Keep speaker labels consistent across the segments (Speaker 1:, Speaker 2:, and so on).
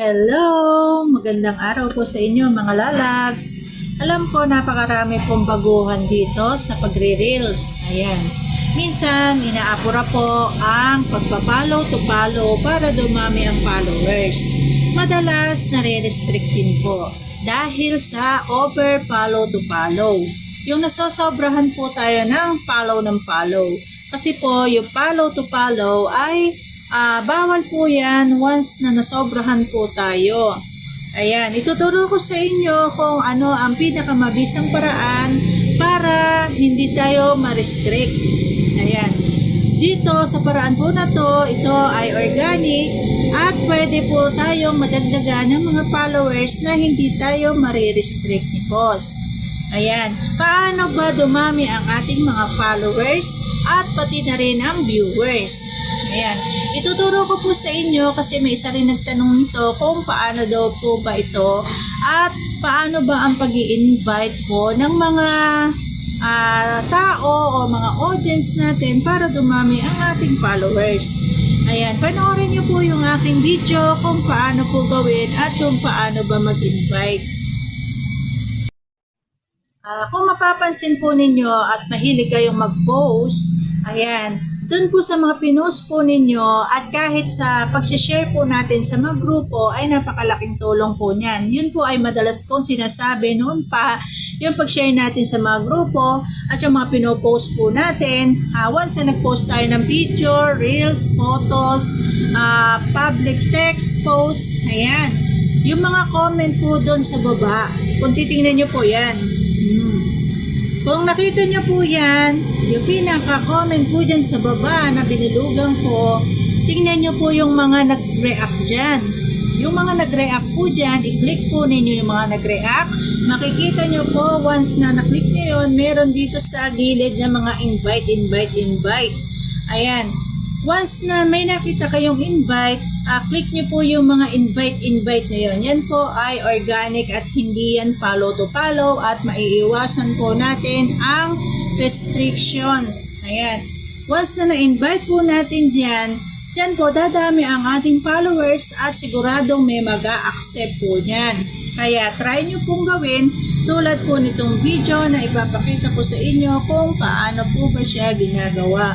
Speaker 1: Hello! Magandang araw po sa inyo mga lalabs. Alam ko napakarami pong baguhan dito sa pagre-reels. Ayan. Minsan, inaapura po ang pagpapalo to follow para dumami ang followers. Madalas, nare-restrict din po dahil sa over follow to follow. Yung nasosobrahan po tayo ng follow ng follow. Kasi po, yung follow to follow ay Ah, bawal po yan once na nasobrahan po tayo. Ayan, ituturo ko sa inyo kung ano ang pinakamabisang paraan para hindi tayo ma-restrict. Ayan. Dito sa paraan po na to, ito ay organic at pwede po tayong madagdagan ng mga followers na hindi tayo marirestrict ni boss. Ayan, paano ba dumami ang ating mga followers at pati na rin ang viewers? Ayan, ituturo ko po sa inyo kasi may isa rin nagtanong nito kung paano daw po ba ito at paano ba ang pag invite po ng mga ah, tao o mga audience natin para dumami ang ating followers. Ayan, panoorin niyo po yung aking video kung paano po gawin at kung paano ba mag-invite. Ah, kung mapapansin po ninyo at mahilig kayong mag-post, ayan, dun po sa mga pinost po ninyo at kahit sa pag-share po natin sa mga grupo ay napakalaking tulong po niyan. Yun po ay madalas kong sinasabi noon pa, yung pag-share natin sa mga grupo at yung mga pinopost po natin. Ah, once na nag-post tayo ng video, reels, photos, ah, public text post, ayan. Yung mga comment po doon sa baba, kung titingnan nyo po yan, Hmm. Kung nakita nyo po yan, yung pinaka-comment po dyan sa baba na binilugan ko, tingnan nyo po yung mga nag-react dyan. Yung mga nag-react po dyan, i-click po ninyo yung mga nag-react. Makikita nyo po, once na na-click nyo yun, meron dito sa gilid na mga invite, invite, invite. Ayan. Once na may nakita kayong invite, ah, click nyo po yung mga invite-invite na yun. Yan po ay organic at hindi yan follow to follow at maiiwasan po natin ang restrictions. Ayan. Once na na-invite po natin dyan, dyan po dadami ang ating followers at siguradong may mag accept po dyan. Kaya try nyo pong gawin tulad po nitong video na ipapakita ko sa inyo kung paano po ba siya ginagawa.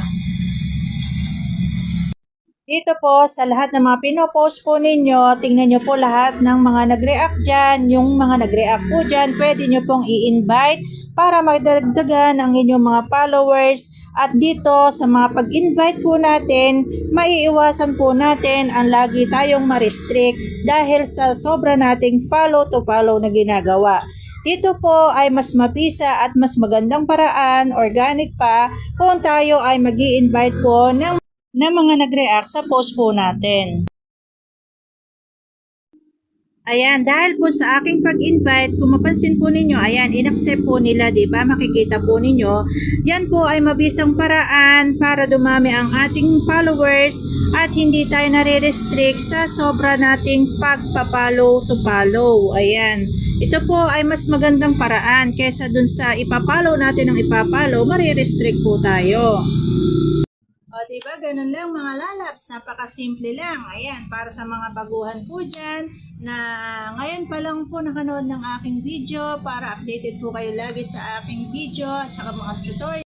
Speaker 1: Dito po, sa lahat ng mga pinopost po ninyo, tingnan nyo po lahat ng mga nag-react dyan. Yung mga nag-react po dyan, pwede nyo pong i-invite para magdagdagan ang inyong mga followers. At dito, sa mga pag-invite po natin, maiiwasan po natin ang lagi tayong ma-restrict dahil sa sobra nating follow to follow na ginagawa. Dito po ay mas mapisa at mas magandang paraan, organic pa, kung tayo ay mag invite po ng na mga nag-react sa post po natin. Ayan, dahil po sa aking pag-invite, kung mapansin po ninyo, ayan, inaccept po nila, di ba? Makikita po ninyo. Yan po ay mabisang paraan para dumami ang ating followers at hindi tayo nare-restrict sa sobra nating pagpapalo to follow. Ayan. Ito po ay mas magandang paraan kaysa dun sa ipapalo natin ang ipapalo, marirestrict po tayo. O, diba? Ganun lang mga lalabs. Napakasimple lang. Ayan, para sa mga baguhan po dyan na ngayon pa lang po nakanood ng aking video para updated po kayo lagi sa aking video at saka mga tutorial.